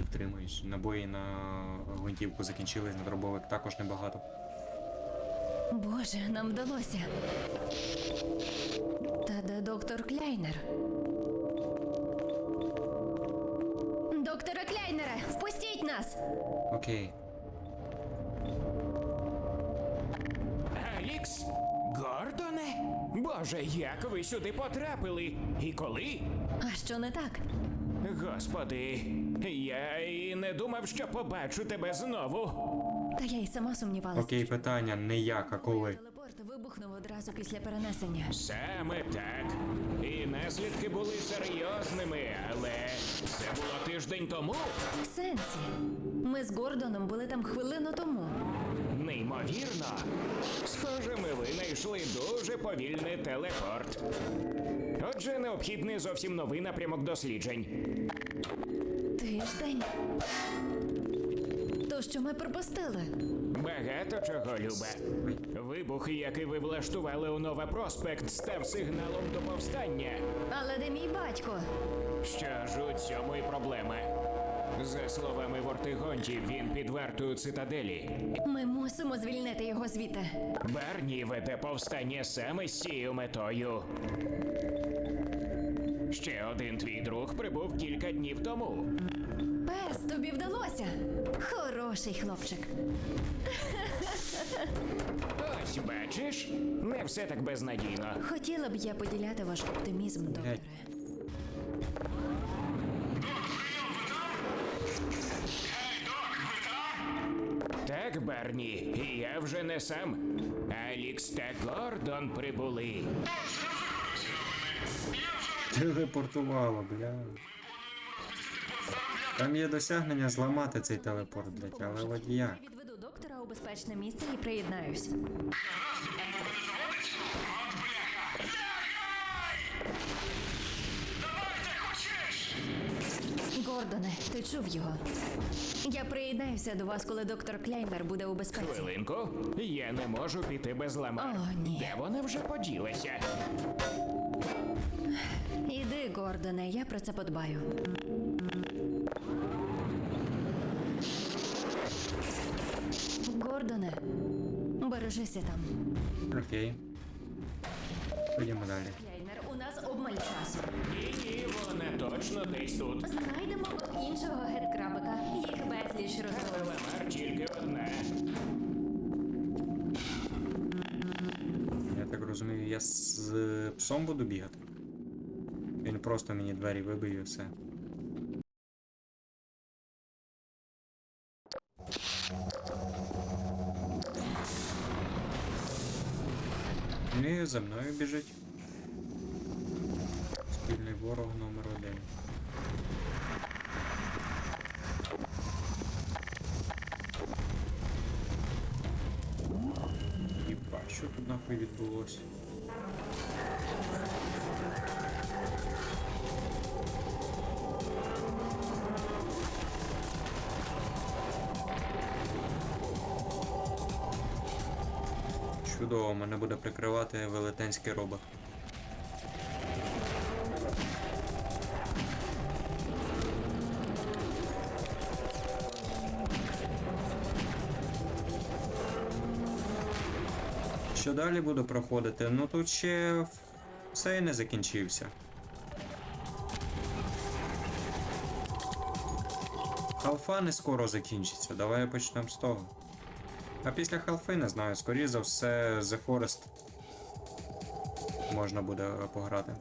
чи втримаюсь. Набої на гвинтівку закінчились, на дробовик також небагато. Боже, нам вдалося. Та де доктор Кляйнер? Доктора Кляйнера, впустіть нас! Окей. Елікс? Гордоне? Боже, як ви сюди потрапили? І коли? А що не так? Господи, я і не думав, що побачу тебе знову. Та я й сама сумнівалася. Окей, питання не як, а коли. Телепорт вибухнув одразу після перенесення. Саме так. І наслідки були серйозними, але це було тиждень тому. В сенсі. Ми з Гордоном були там хвилину тому. Неймовірно. Схоже, ми винайшли дуже повільний телепорт. Отже, необхідний зовсім новий напрямок досліджень. Тиждень. То, що ми пропустили. Багато чого, Люба. Вибух, який ви влаштували у Нова Проспект, став сигналом до повстання. Але де мій батько? Що ж у цьому і проблема. За словами Вортигонті, він під вартою цитаделі. Ми мусимо звільнити його звідти. Барні веде повстання саме з цією метою. Ще один твій друг прибув кілька днів тому. Пес, тобі вдалося. Хороший хлопчик. Ось бачиш, не все так безнадійно. Хотіла б я поділяти ваш оптимізм, докторе. Так, Барні, і я вже не сам. Алікс та Гордон прибули. Телепортувало, бля. Там є досягнення зламати цей телепорт, блядь, але от як? Я відведу доктора у безпечне місце і приєднаюсь. Гордоне, ти чув його? Я приєднаюся до вас, коли доктор Кляйнер буде у безпеці. Хвилинку, я не можу піти без лама. О, ні. Де вона вже поділася? Іди, Гордоне, я про це подбаю. Гордоне, бережися там. Окей. Ходімо далі. Обмаль часу. Ні, ні, вона точно десь тут. Знайдемо іншого геткрабика. Їх безліч. Ламар тільки одна. Я так розумію, я з псом буду бігати. Він просто мені двері вибив і все. Ні, за мною біжить. Ворог номер один. Єба, що тут нахуй відбулося? Чудово, мене буде прикривати велетенський робот. Що далі буду проходити? Ну тут ще все і не закінчився. Халфа не скоро закінчиться, давай почнемо з того. А після халфи не знаю, скоріше за все The Forest можна буде пограти.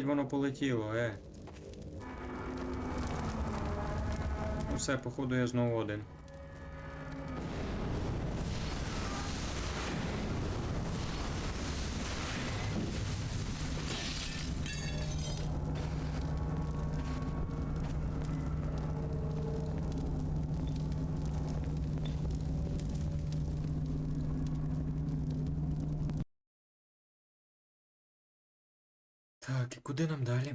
Блядь, воно полетіло, е? Ну все, походу я знову один. Так, і куди нам далі?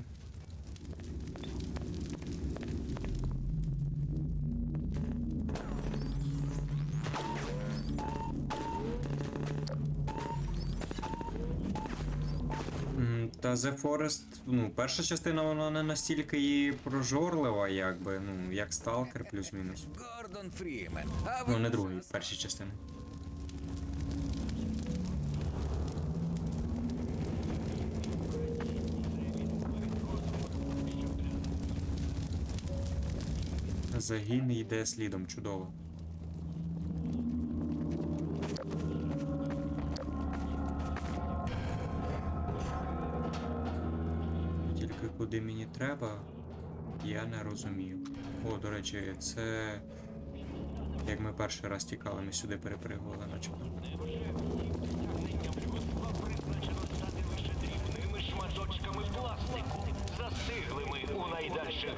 Та The Forest, ну, перша частина вона не настільки і прожорлива, якби, ну, як Сталкер плюс-мінус. Гордон Фрімен. Ну, не другий, перші частини. Загін йде слідом, чудово. Тільки куди мені треба, я не розумію. О, до речі, це як ми перший раз тікали, ми сюди перепригували, начебто. пластику, застиглими у найдальших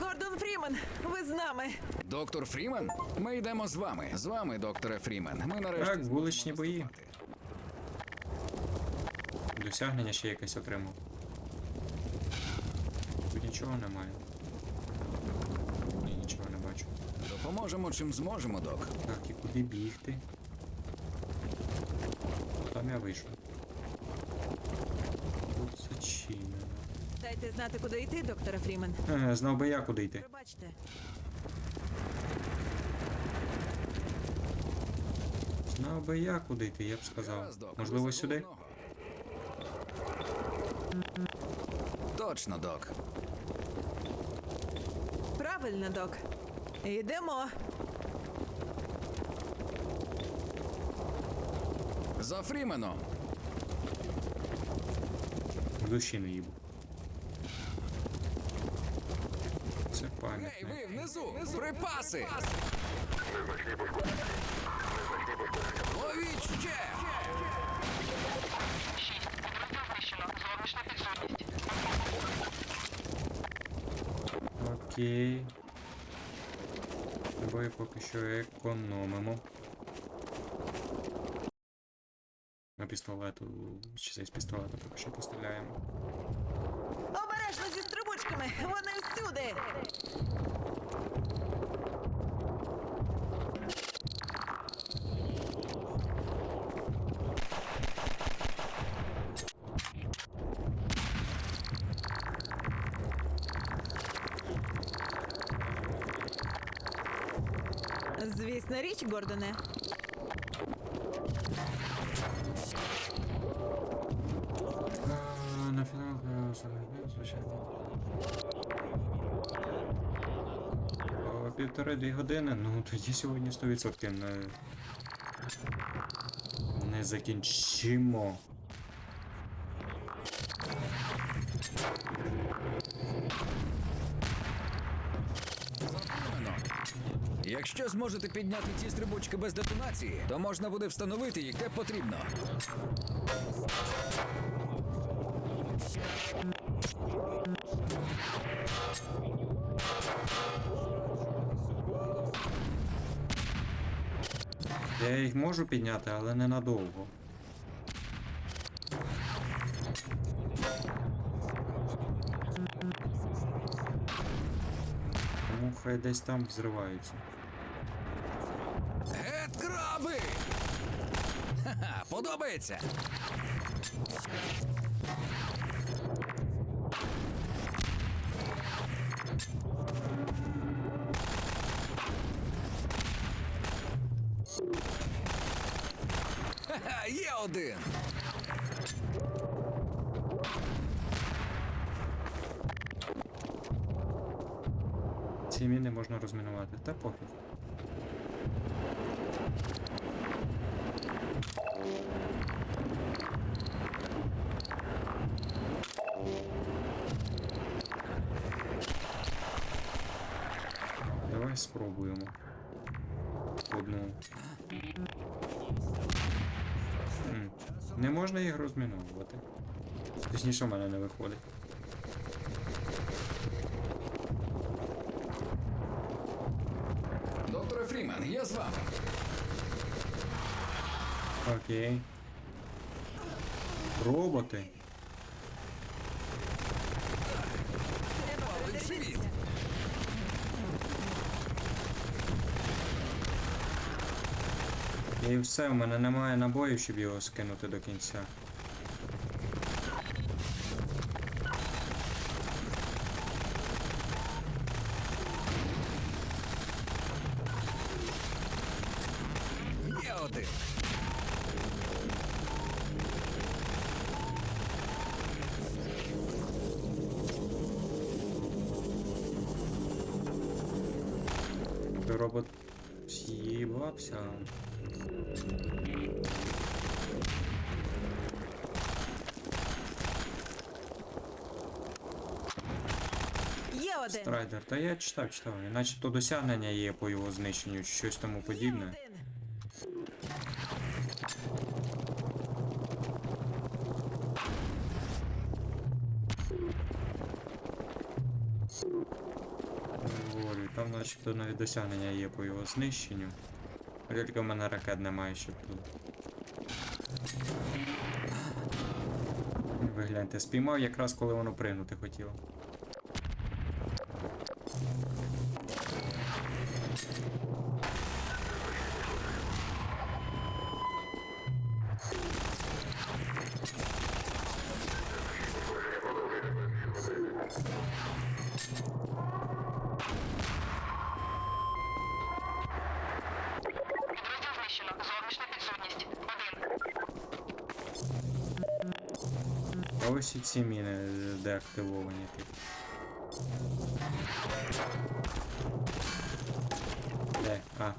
Гордон Фрімен, ви з нами. доктор Фрімен? Ми йдемо з вами. З вами, докторе Фрімен. Ми нарешті. Так, вуличні бої. Досягнення ще якесь отримав. Тут нічого немає. Ні, нічого не бачу. Допоможемо чим зможемо, док. Так, і куди бігти? Там я вийшов. Тут зачинено. Дайте знати, куди йти, доктора Фрімен. Е, знав би я куди йти. Пробачте. Знав би я куди йти, я б сказав. Гаразд, док, Можливо, ви сюди? Точно, док. Правильно, док. Йдемо. За Фріменом. В душі не їбу. Це Гей, ви внизу! Припаси! Ловіть ще! Окей. Бої поки що економимо. На пістолету, чи це з пістолета поки що постріляємо. Стрибучками. Вони всюди. Звісна річ, Гордоне. Півтори-дві години, ну тоді сьогодні 100% не, не закінчимо. Якщо зможете підняти ці стрибучки без детонації, то можна буде встановити їх де потрібно. Я їх можу підняти, але ненадовго. Тому хай десь там взриваються. Гет краби! Ха-ха, подобається! Є один! Ці міни можна розмінувати, та пофіг. Давай спробуємо. Одну. М, Не можна їх розміновувати. Точніше, в мене не виходить. Доктор Фрімен, я з вами. Окей. Роботи. І все, у мене немає набоїв, щоб його скинути до кінця. Є один. Робот з'їбався. Є один. Страйдер, та я читав, читав. І начебто досягнення є по його знищенню, щось тому подібне. Один. Говорю, там начебто навіть досягнення є по його знищенню. Тільки в мене ракет немає, щоб тут. Ви гляньте, спіймав якраз коли воно пригнути хотіло. Один. А ось і ці міни деактивовані типу. Де? А.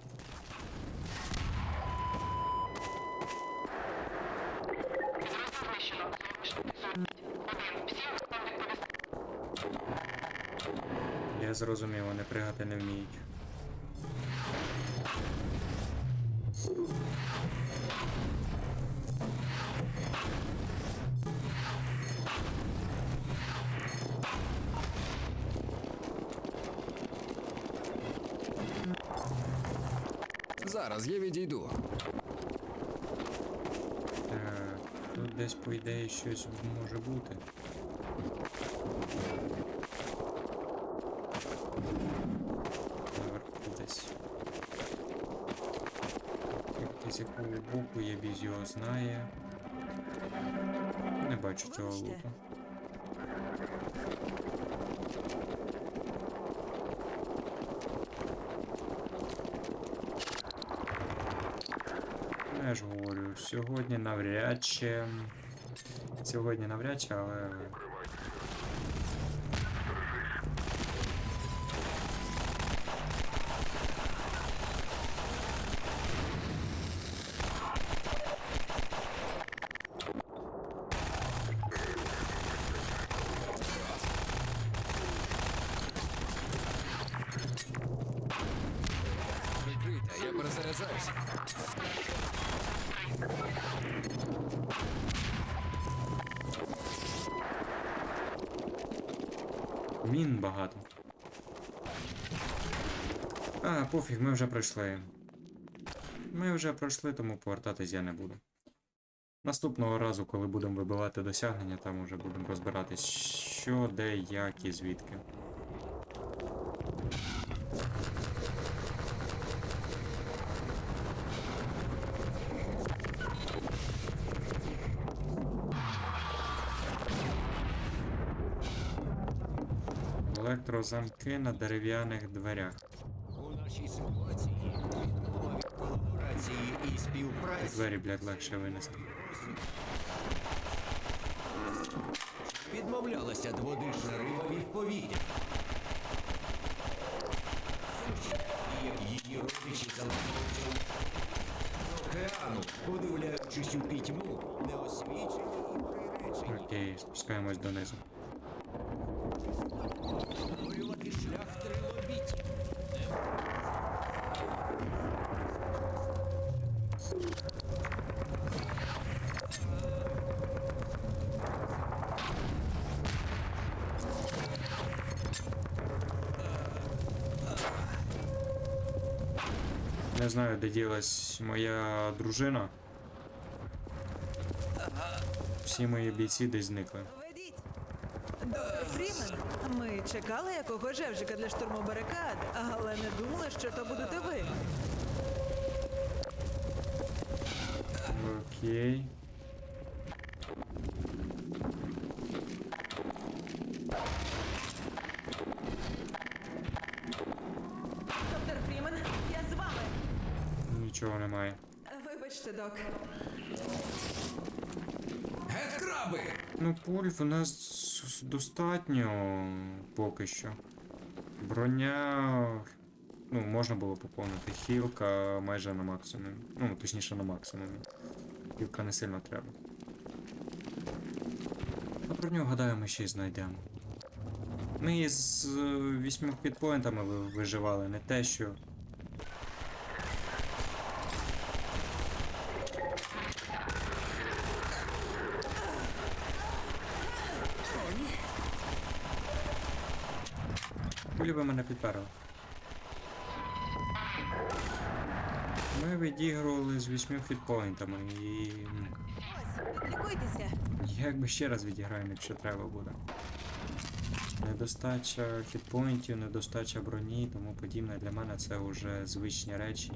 Я зрозумів, вони пригати не вміють. Зараз я відійду. Так, тут десь, по ідеї, щось може бути. З якого боку я біз його знає. Не бачу цього Вибачте. Я ж говорю, сьогодні навряд чи. Сьогодні навряд чи, але. Прикрийте, я перезаряджаюся. Мін багато. А, пофіг, ми вже пройшли. Ми вже пройшли, тому повертатись я не буду. Наступного разу, коли будемо вибивати досягнення, там уже будемо розбиратись, що, де, як і звідки. Електрозамки на дерев'яних дверях. Нашій ситуації відмова від колаборації і співпраці Двері, блядь, легше винести. відмовлялася дводишна риба від повітря. І як її родичі залишилися з океану, подивляючись у пітьму, неосвічені і приречені Окей, спускаємось донизу. шлях Не знаю, де ділась моя дружина. Всі мої бійці десь зникли. Ведіть. Доктор Фрімен, ми чекали якого жевжика для штурму барикад, але не думали, що то будете ви. Окей. Нічого немає. Вибачте, док. Гет краби! Ну, пуль в нас достатньо поки що. Броня. Ну, можна було поповнити. Хілка майже на максимумі. Ну, точніше на максимумі. Хілка не сильно треба. А броню, гадаю, ми ще й знайдемо. Ми із е, вісьми підпоінтами виживали, не те, що. Кулі ви мене підперли. Ми відігрували з вісьми хітпоінтами і. лікуйтеся. Як би ще раз відіграємо, якщо треба буде. Недостача хітпоінтів, недостача броні і тому подібне для мене це вже звичні речі,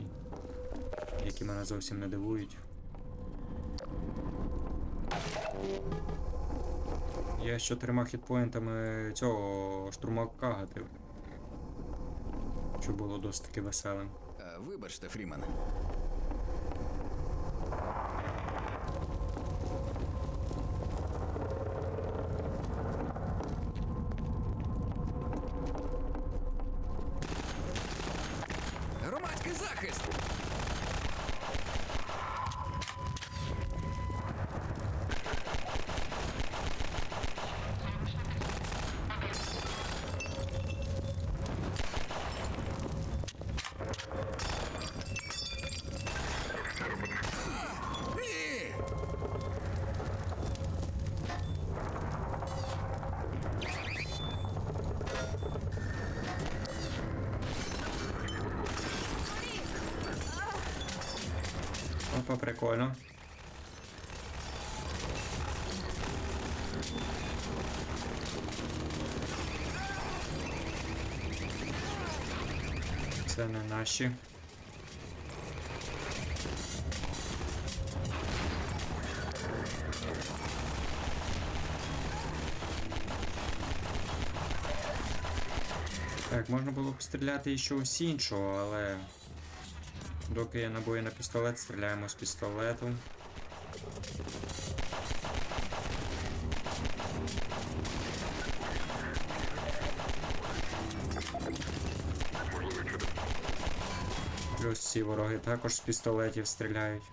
які мене зовсім не дивують. Я з чотирма хітпоінтами цього штурмака гатив. Що було досить таки веселим. Е, Вибачте, Фрімен. Опа, прикольно. Це не наші. Так, можна було б стріляти і щось іншого, але Доки є набої на пістолет, стріляємо з пістолету. Плюс ці вороги також з пістолетів стріляють.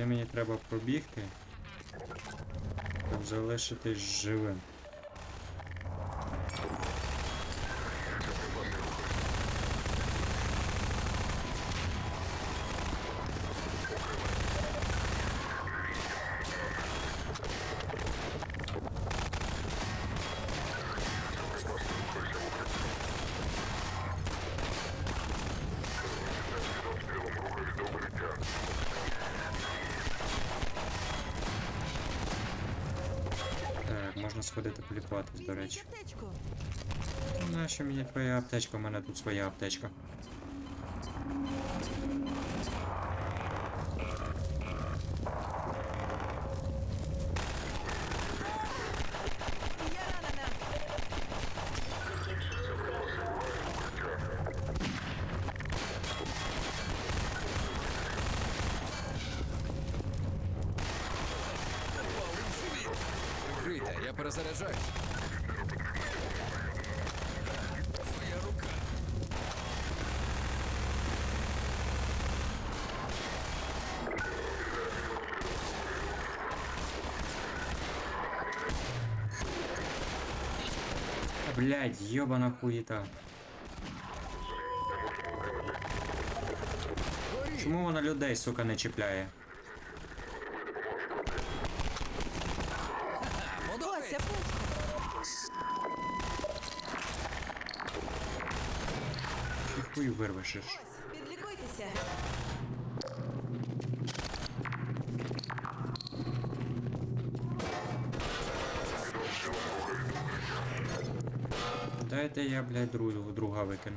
Куди мені треба пробігти? Щоб залишитись живим. Сходити полікуватись, до речі. Нащо мені твоя аптечка? У мене тут своя аптечка. перезаряджаюсь. Моя рука. Блядь, ёбана хуєта. Чому вона людей, сука, не чіпляє? Вирвеш? Підлікуйтеся. Дайте я, блядь, другу, друга викину.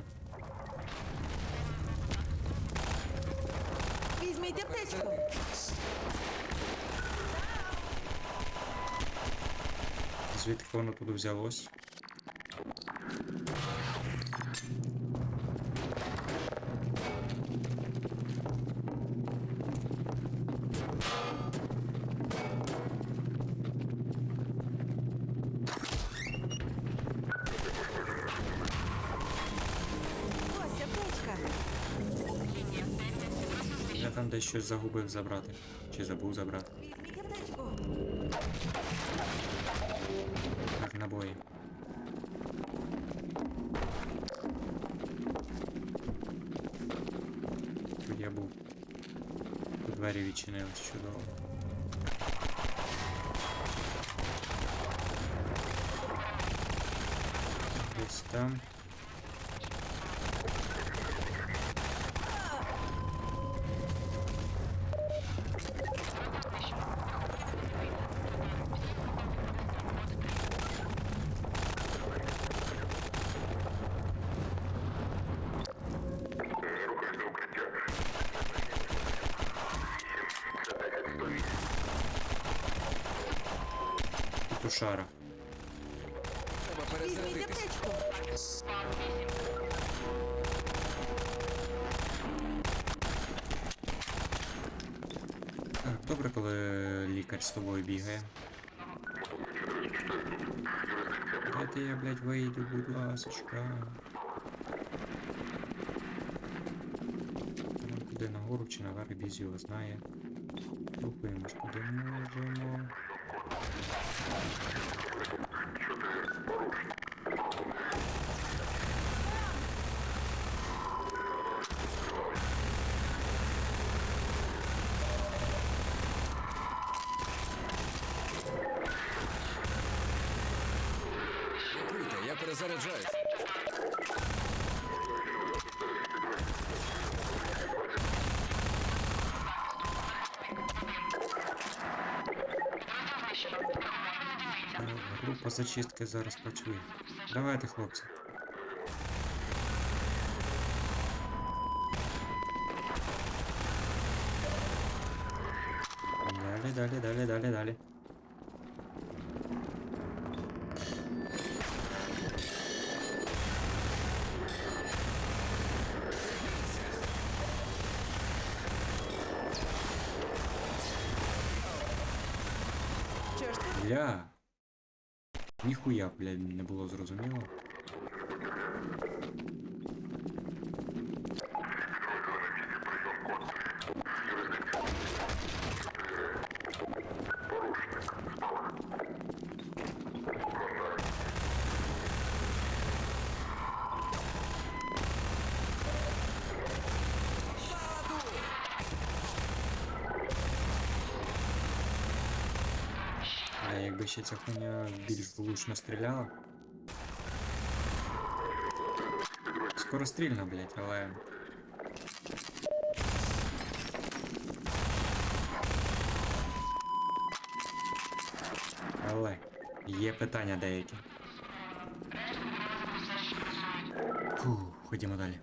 Візьміть аптечку. Звідки воно тут взялось? Десь щось загубив забрати. Чи забув забрати. Так, набої. Тут я був. Тут двері відчинились чудово. Десь там. Петушара. Треба Візьміть перезарядитись. аптечку. Так, добре, коли лікар з тобою бігає. Дайте я, блядь, вийду, будь ласочка. Там Куди нагору чи наверх біз його знає. Рухаємось куди можемо. Прикрийте, Група зачистки зараз працює. Давайте, хлопці. Далі, далі, далі, далі, далі. Що ж тут? Бля. Ніхуя, блядь, не було зрозуміло. А якби ще ця хуйня більш влучно стріляла. Скорострільна, блять, але. Але є питання деякі. Фу, ходімо далі.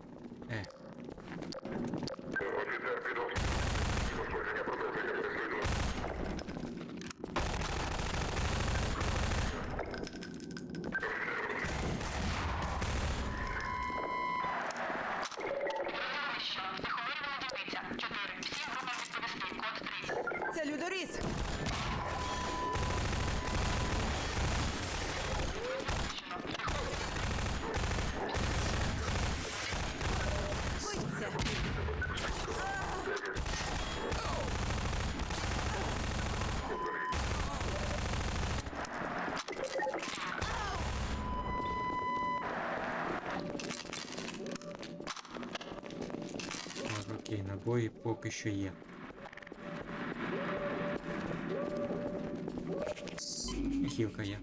Набої поки що є. І Хілка є.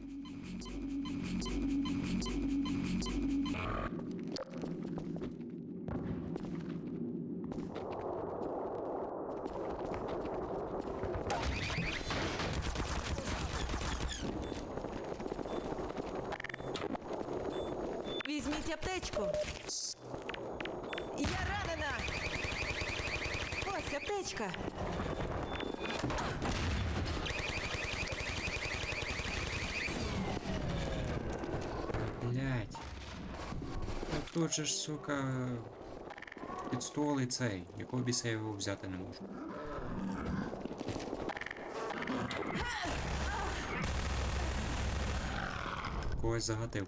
Візьміть аптечку. Я ранена. Ось. Блять. Тут же ж, сука. Підстолий цей, якого біса я його взяти не можу. Когось загатив.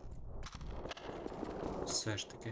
Все ж таки.